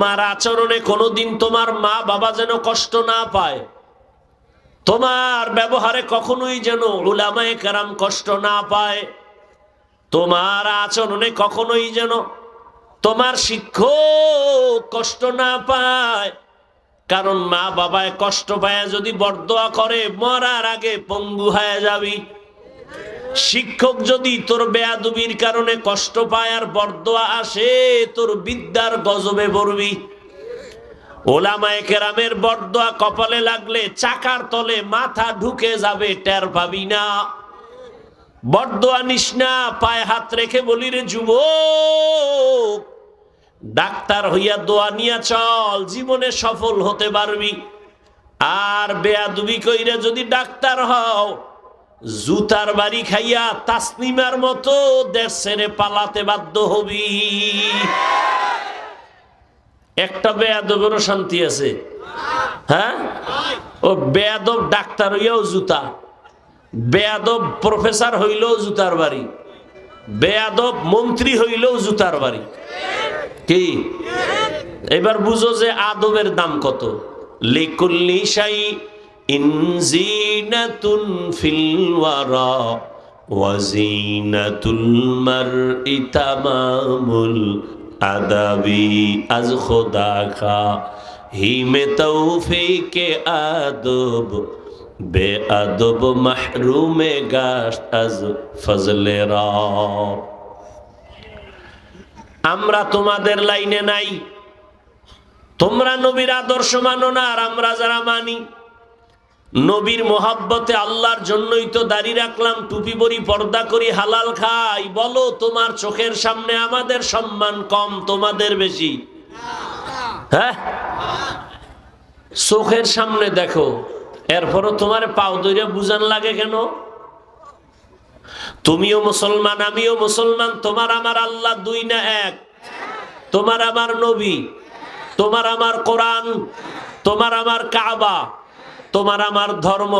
তোমার আচরণে কোনোদিন তোমার মা বাবা যেন কষ্ট না পায়। তোমার ব্যবহারে কখনোই যেন উলামায়ে কেরাম কষ্ট না পায়। তোমার আচরণে কখনোই যেন তোমার শিক্ষক কষ্ট না পায়। কারণ মা বাবায় কষ্ট পায় যদি বরদোয়া করে, মরার আগে পঙ্গু হয়ে যাবি। শিক্ষক যদি তোর বেয়াদুবির কারণে কষ্ট পায় আর বরদোয়া আসে, তোর বিদ্যার গজবে পড়বি ওলামায়ে কেরামের বরদোয়া কপালে লাগলে চাকার তলে মাথা ঢুকে যাবে, টের পাবি না। বরদোয়া নিস না, পায়ে হাত রেখে বলি রে যুবক, ডাক্তার হইয়া দোয়া নিয়া চল, জীবনে সফল হতে পারবি। আর বেয়াদুবি কইরা যদি ডাক্তার হও জুতার বাড়ি খাইয়া তাসনিমার মতো দেশ ছেড়ে পালাতে বাধ্য হবি। একটা বেয়াদবেরও শান্তি আছে। হ্যাঁ? ও বেয়াদব ডাক্তার হইয়াও জুতা। বেয়াদব প্রফেসর হইলেও জুতার বাড়ি। বেয়াদব মন্ত্রী হইলেও জুতার বাড়ি। কি? এবার বুঝো যে আদবের দাম কত। লিকুল্লি শাই ইনজিনাতুন ফিল ওয়ারা ওয়াজিনাতুল মারই তামামুল আদাবি আজ খোদা খা হিমে তৌফিকে আদব বে আদব মাহরুমে গাশ আজ ফজলে আমরা তোমাদের লাইনে নাই। তোমরা নবীর আদর্শ মানো না আর আমরা যারা মানি। নবীর মোহাব্বতে আল্লাহর জন্যই তো দাড়ি রাখলাম, টুপি বড়ি পর্দা করি, হালাল খাই। বলো, তোমার চোখের সামনে আমাদের সম্মান কম, তোমাদের বেশি? হ্যাঁ? চোখের সামনে দেখো, এরপরও তোমার পাও দইরা বুঝান লাগে কেন? তুমিও মুসলমান, আমিও মুসলমান, তোমার আমার আল্লাহ দুই না এক। তোমার আমার নবী, তোমার আমার কোরআন, তোমার আমার কাবা। তোমার আমার ধর্ম,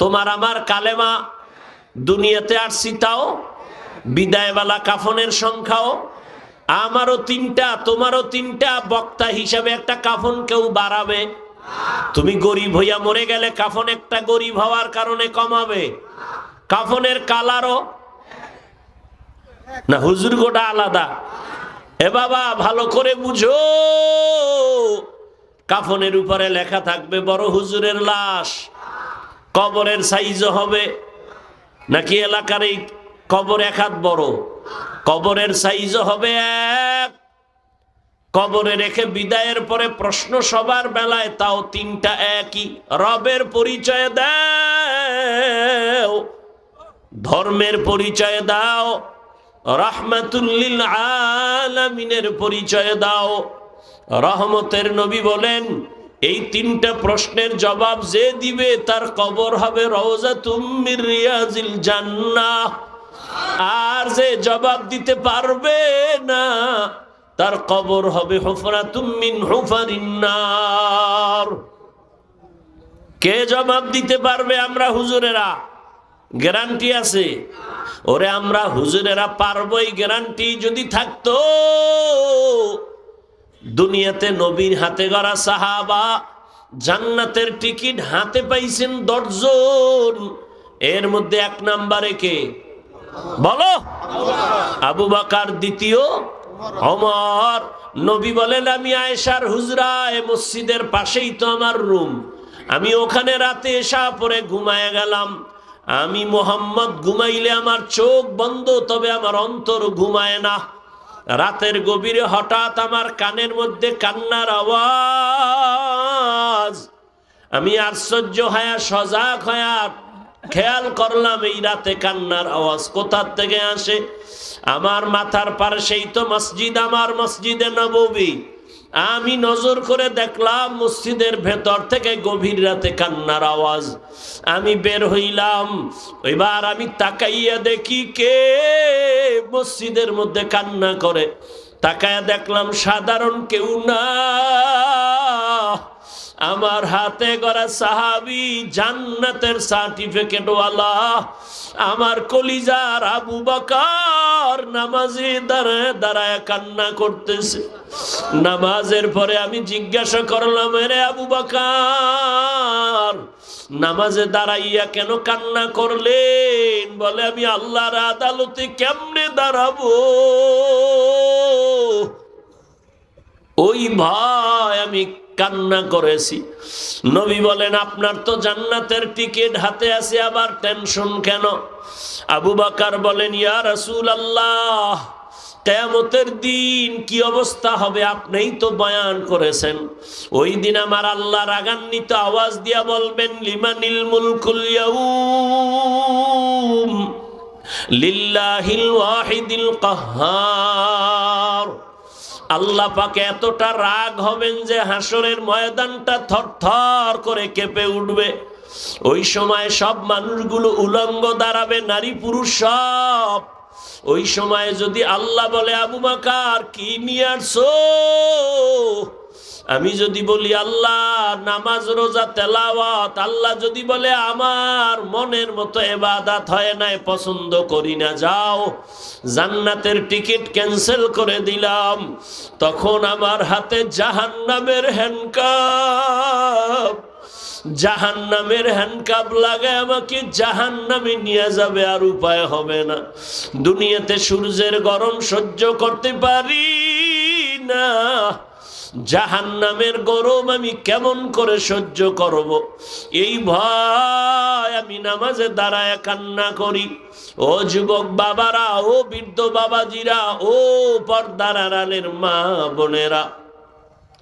তোমার আমার কালেমা, দুনিয়াতে আসছি তাও, বিদায়বেলা কাফনের সংখ্যাও, আমারও তিনটা, তোমারও তিনটা, বক্তা হিসাবে একটা কাফন কেউ বাড়াবে। তুমি গরিব হইয়া মরে গেলে কাফন একটা গরিব হওয়ার কারণে কমাবে। কাফনের কালারও না, হুজুর গোটা আলাদা। এ বাবা, ভালো করে বুঝো। কাফনের উপরে লেখা থাকবে, বড় হুজুরের লাশ। কবরের সাইজ হবে নাকি এলাকার এই কবর এক হাত বড়? কবরের সাইজ হবে এক। কবরে রেখে বিদায়ের পরে প্রশ্ন সবার বেলায়, তাও তিনটা একই। রবের পরিচয় দাও, ধর্মের পরিচয় দাও রাহমাতুল্লিল আলামিনের পরিচয় দাও। রহমতের নবী বলেন, এই তিনটা প্রশ্নের জবাব যে দিবে তার কবর হবে রওজা রিয়াজিল জান্নাহ। আর যে জবাব দিতে পারবে না, তার কবর হবে হুফরা তুমিন হুফারিন্নার কে জবাব দিতে পারবে আমরা হুজুরেরা? গ্যারান্টি আছে? ওরে আমরা হুজুরেরা পারবই, গ্যারান্টি যদি থাকতো দুনিয়াতে নবীর হাতে গড়া সাহাবা জান্নাতের টিকিট হাতে পাইছেন দশজন। এর মধ্যে এক নাম্বারে কে? বলো। আবু বাকার দ্বিতীয়। অমর নবী বলেন, আমি আয়েশার হুজরায় মসজিদের পাশেই তো আমার রুম। আমি ওখানে রাতে এসা পরে ঘুমায় গেলাম। আমি মোহাম্মদ ঘুমাইলে আমার চোখ বন্ধ, তবে আমার অন্তর ঘুমায় না। রাতের গভীরে হঠাৎ আমার কানের মধ্যে কান্নার আওয়াজ। আমি আশ্চর্য হয়া, সজাগ হয়া খেয়াল করলাম, এই রাতে কান্নার আওয়াজ কোথার থেকে আসে? আমার মাথার পাশেই তো মসজিদ, আমার মসজিদে নববী। আমি নজর করে দেখলাম মসজিদের ভেতর থেকে গভীর রাতে কান্নার আওয়াজ। আমি বের হইলাম। এবার আমি তাকাইয়া দেখি কে মসজিদের মধ্যে কান্না করে। তাকায়া দেখলাম সাধারণ কেউ না আমার হাতে গড়া সাহাবি জান্নাতের সার্টিফিকেট ওয়ালা, আমার কলিজার আবু বকর নামাজে দাঁড়ায় দাঁড়ায় কান্না করতেছে। নামাজের পরে আমি জিজ্ঞাসা করলাম রে আবু বকর, নামাজে দাঁড়াইয়া কেন কান্না করলেন? বলে, আমি আল্লাহর আদালতে কেমনে দাঁড়াবো? ওই ভয় আমি কান্না করেছি। নবী বলেন, আপনার তো জান্নাতের টিকিট হাতে আছে, আবার টেনশন কেন? আবু বাকার বলেন, ইয়া রাসূল আল্লাহ কেয়ামতের দিন কি অবস্থা হবে আপনিই তো বয়ান করেছেন। ওই দিন আমার আল্লাহ রাগান্বিত আওয়াজ দিয়া বলবেন, লিমানিল মুলকুল লিল্লাহিল ওয়াহিদিল কাহ্হার আল্লাহ পাকে এতটা রাগ হবেন যে হাসরের ময়দানটা থরথর করে কেঁপে উঠবে। ওই সময় সব মানুষগুলো উলঙ্গ দাঁড়াবে, নারী পুরুষ সব। ওই সময় যদি আল্লাহ বলে, আবু মাকার কি নিয়ে আসছো? আমি যদি বলি, আল্লাহ, নামাজ, রোজা, তেলাওয়াত, আল্লাহ যদি বলে, আমার মনের মতো এবাদাত হয় নাই, পছন্দ করি না, যাও, জান্নাতের টিকিট ক্যান্সেল করে দিলাম। তখন আমার হাতে জাহান জাহান্নামের হ্যান্ডকাপ জাহান্নামের হ্যান্ডকাপ লাগায় আমাকে জাহান্নামে নিয়ে যাবে, আর উপায় হবে না। দুনিয়াতে সূর্যের গরম সহ্য করতে পারি না। জাহান্নামের গরম আমি কেমন করে সহ্য করব? এই ভয় আমি নামাজে দাঁড়ায় কান্না করি। ও যুবক বাবারা, ও বৃদ্ধ বাবাজিরা, ও পর্দার আড়ালের মা বোনেরা,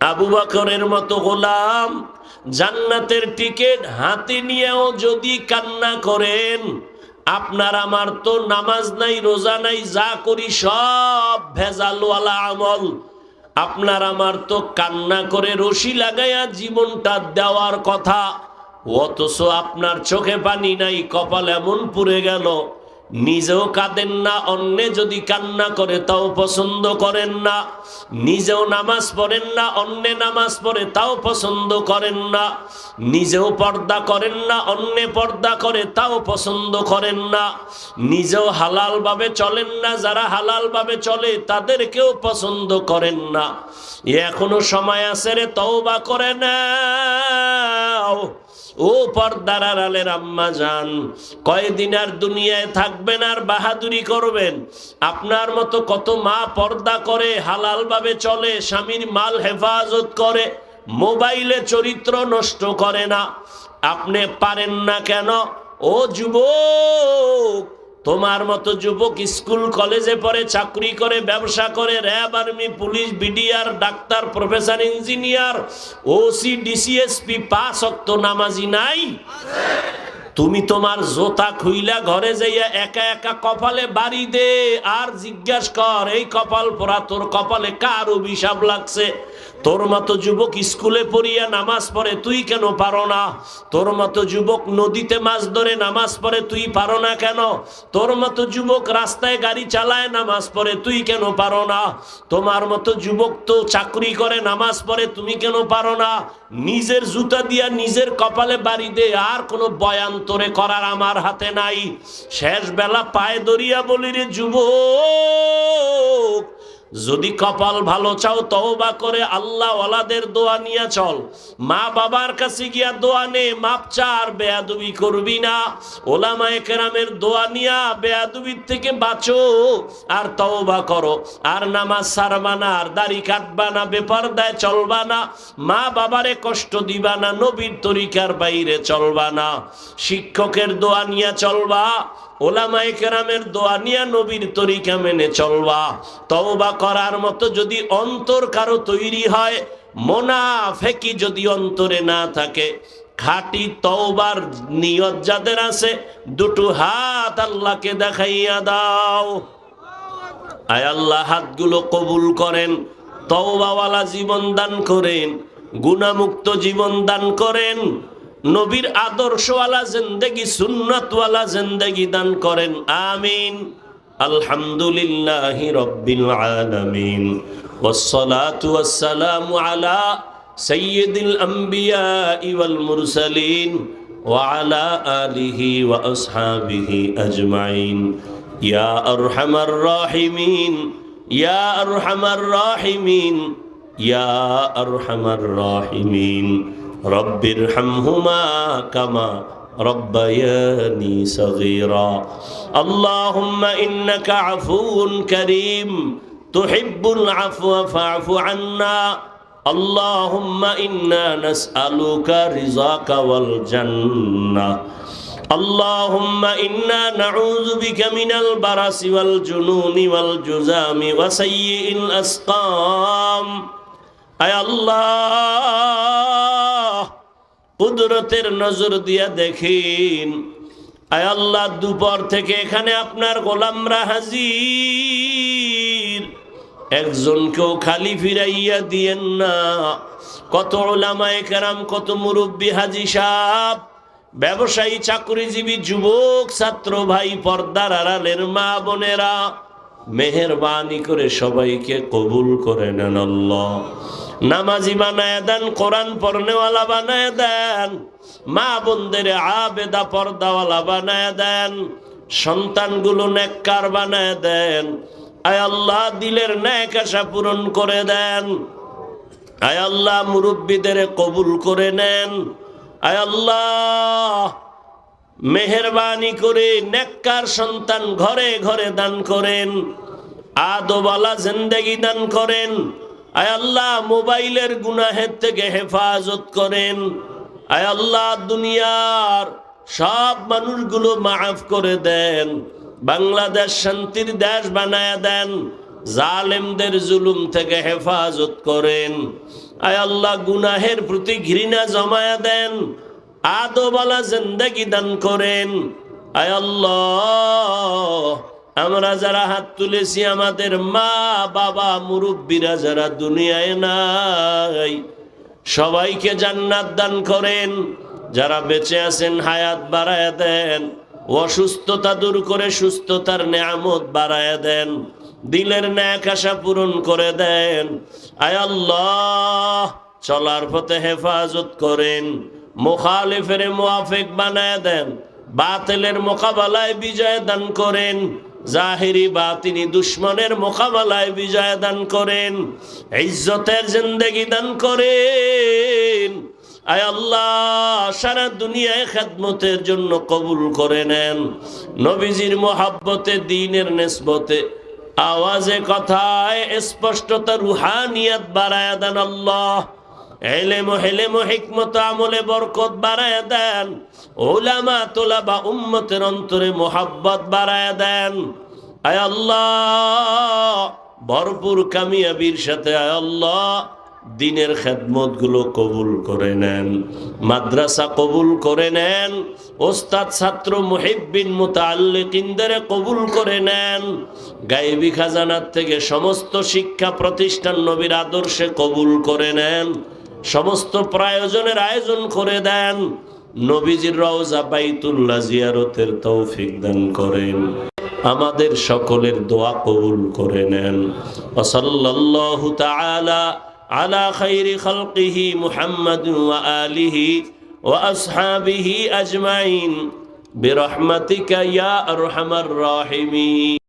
আবু বকরের মতো গোলাম, জান্নাতের টিকিট হাতে নিয়েও যদি কান্না করেন, আপনার আমার তো নামাজ নাই, রোজা নাই, যা করি সব ভেজালওয়ালা আমল। আপনার আমার তো কান্না করে রশি লাগাইয়া জীবনটা দেওয়ার কথা, অথচ আপনার চোখে পানি নাই, কপাল এমন পুড়ে গেল। নিজেও কাঁদেন না, অন্যে যদি কান্না করে তাও পছন্দ করেন না। নিজেও নামাজ পড়েন না, অন্যে নামাজ পড়ে তাও পছন্দ করেন না। নিজেও পর্দা করেন না, অন্যে পর্দা করে তাও পছন্দ করেন না। নিজেও হালালভাবে চলেন না, যারা হালালভাবে চলে তাদেরকেও পছন্দ করেন না। এখনও সময় আছে রে, তওবা করে নাও। ও পর্দার আড়ালের আম্মা যান, কয়দিন আর দুনিয়ায় থাকবেন আর বাহাদুরি করবেন? আপনার মতো কত মা পর্দা করে, হালালভাবে চলে, স্বামীর মাল হেফাজত করে, মোবাইলে চরিত্র নষ্ট করে না? আপনি পারেন না কেন? ও যুবক তোমার মতো যুবক স্কুল, কলেজে পড়ে চাকরি করে, ব্যবসা করে, RAB army, police, BDR, doctor, professor, engineer OC DC SP পাঁচ অক্ত নামাজি নাই? তুমি তোমার জোতা খুইলা ঘরে যাইয়া একা একা কপালে বাড়ি দে, আর জিজ্ঞাসা কর, এই কপাল পরা তোর কপালে কার অভিশাপ লাগছে? তোর মতো যুবক স্কুলে পড়িয়া নামাজ পড়ে তুই কেন পারো না? তোর মতো যুবক নদীতে মাছ ধরে নামাজ পড়ে তুই পারো না কেন? তোর মতো যুবক রাস্তায় গাড়ি চালায় নামাজ পড়ে তুই কেন পারো না? তোমার মতো যুবক তো চাকরি করে নামাজ পড়ে তুমি কেন পারো না? নিজের জুতা দিয়া নিজের কপালে বাড়ি দে, আর কোনো বয়ান তোরে করার আমার হাতে নাই। শেষ বেলা পায়ে দরিয়া বলি রে, যুবক যদি কপাল ভালো চাও, তওবা করে আল্লাহ ওয়ালাদের দোয়া নিয়ে চল। মা বাবার কাছে গিয়া দোয়া নে, মাপ চার বেয়াদুবি করবি না। ওলামায়ে কেরামের দোয়া নিয়া বেয়াদুবির থেকে বাঁচো, আর তওবা করো। আর নামাজ সারবা না, আর দাড়ি কাটবা না, বেপরদায় চলবা না। মা বাবারে কষ্ট দিবা না, নবীর তরিকার বাইরে চলবা না। শিক্ষকের দোয়া নিয়ে চলবা ওলামায়ে কেরামের দোয়া নিয়া নবীর তরিকা মেনে চলবা। তওবা করার মতো যদি অন্তর কারও তৈরি হয়, মোনাফেকি যদি অন্তরে না থাকে, খাটি তওবার নিয়ত যাদের আছে, দুটো হাত আল্লাহকে দেখাইয়া দাও। আয় আল্লাহ, হাতগুলো কবুল করেন, তওবাওয়ালা জীবন দান করেন গুণামুক্ত জীবন দান করেন। নবীর আদর্শওয়ালা জিন্দেগি, সুন্নতওয়ালা জিন্দেগি দান করেন। আমিন। আলহামদুলিল্লাহ রব্বিল আলামিন। ওয়াসসালাতু ওয়াসসালামু আলা সাইয়্যিদিল আম্বিয়া ওয়াল মুরসালিন ওয়া আলা আলিহি ওয়া আসহাবিহি আজমাইন। ইয়া আরহামার রাহিমিন। ইয়া আরহামার রাহিমিন। ইয়া আরহামার রাহিমিন। رب ارحمهما كما ربياني صغيرا اللهم إنك عفو كريم تحب العفو فاعف عنا اللهم إنا نسألك رضاك والجنة اللهم إنا نعوذ بك من البرس والجنون والجزام وسيء الأسقام أي الله কুদরতের নজর দিয়া দেখিন। আয় আল্লাহ, দুপুর থেকে এখানে আপনার গোলামরা হাজির। একজনকেও খালি ফিরাইয়া দিয়েন না। কত ওলামায়ে কেরাম, কত মুরব্বী হাজি সাপ ব্যবসায়ী, চাকরিজীবী, যুবক, ছাত্র ভাই, পর্দার আড়ালের মা বোনেরা, মেহরবানি করে সবাইকে কবুল করে নেন আল্লাহ। নামাজি বানায় দেন, কোরআন পড়নেওয়ালা বানায় দেন, মা বোনদের আবেদা পর্দাওয়ালা বানায় দেন, সন্তানগুলো নেককার বানায় দেন, আয় আল্লাহ দিলের ন্যাক আশা পূরণ করে দেন, আয় আল্লাহ মুরব্বীদের কবুল করে নেন, আয় আল্লাহ মেহরবানি করে নেককার সন্তান ঘরে ঘরে দান করেন আদোবালা জিন্দেগি দান করেন আয় আল্লাহ, মোবাইলের গুনাহের থেকে হেফাজত করেন। আয় আল্লাহ, দুনিয়ার সব মানুষগুলো মাফ করে দেন। বাংলাদেশ শান্তির দেশ বানায় দেন। জালেমদের জুলুম থেকে হেফাজত করেন। আয় আল্লাহ, গুনাহের প্রতি ঘৃণা জমায়া দেন। আদোবালা জিন্দাগি দান করেন। আয় আল্লাহ আমরা যারা হাত তুলেছি আমাদের মা, বাবা, মুরব্বীরা যারা দুনিয়ায় নাই, সবাইকে জান্নাত দান করেন। যারা বেঁচে আছেন, হায়াত বাড়ায় দেন। অসুস্থতা দূর করে সুস্থতার নেয়ামত বাড়ায় দেন। দিলের ন্যাক আশা পূরণ করে দেন। আয় আল্লাহ, চলার পথে হেফাজত করেন। মুখালিফের মুআফিক বানায় দেন। বাতিলের মোকাবেলায় বিজয় দান করেন। জাহিরি বাতিনি দুশ্মনের মোকাবেলায় বিজয় দান করেন, ইজ্জতের জিন্দেগি দান করেন। আয় আল্লাহ, সারা দুনিয়ায় খেদমতের জন্য কবুল করে নেন। নবীজির মোহাব্বতে, দিনের নেসবতে আওয়াজে, কথায় স্পষ্টতা, রুহানিয়াত বাড়ায় দেন আল্লাহ। হেলেম আমলে বরকত বা উম্মতের অন্তরে ভরপুর কামিয়াবির সাথে আয় আল্লাহ, দিনের খেদমতগুলো কবুল করে নেন। মাদ্রাসা কবুল করে নেন। ওস্তাদ, ছাত্র, মুহিব্বিন মুতাল্লিকিনদের কবুল করে নেন। গাইবি খাজানার থেকে সমস্ত শিক্ষা প্রতিষ্ঠান নবীর আদর্শে কবুল করে নেন। সমস্ত প্রয়োজনের আয়োজন করে দেন নবীজির রওজা বাইতুল্লাহ জিয়ারতের তৌফিক দান করেন আমাদের সকলের দোয়া কবুল করে নেন ওসল্লাল্লাহু তাআলা على خير خلقه محمد وآله وأصحابه أجمعين برحمتك يا أرحم الراحمين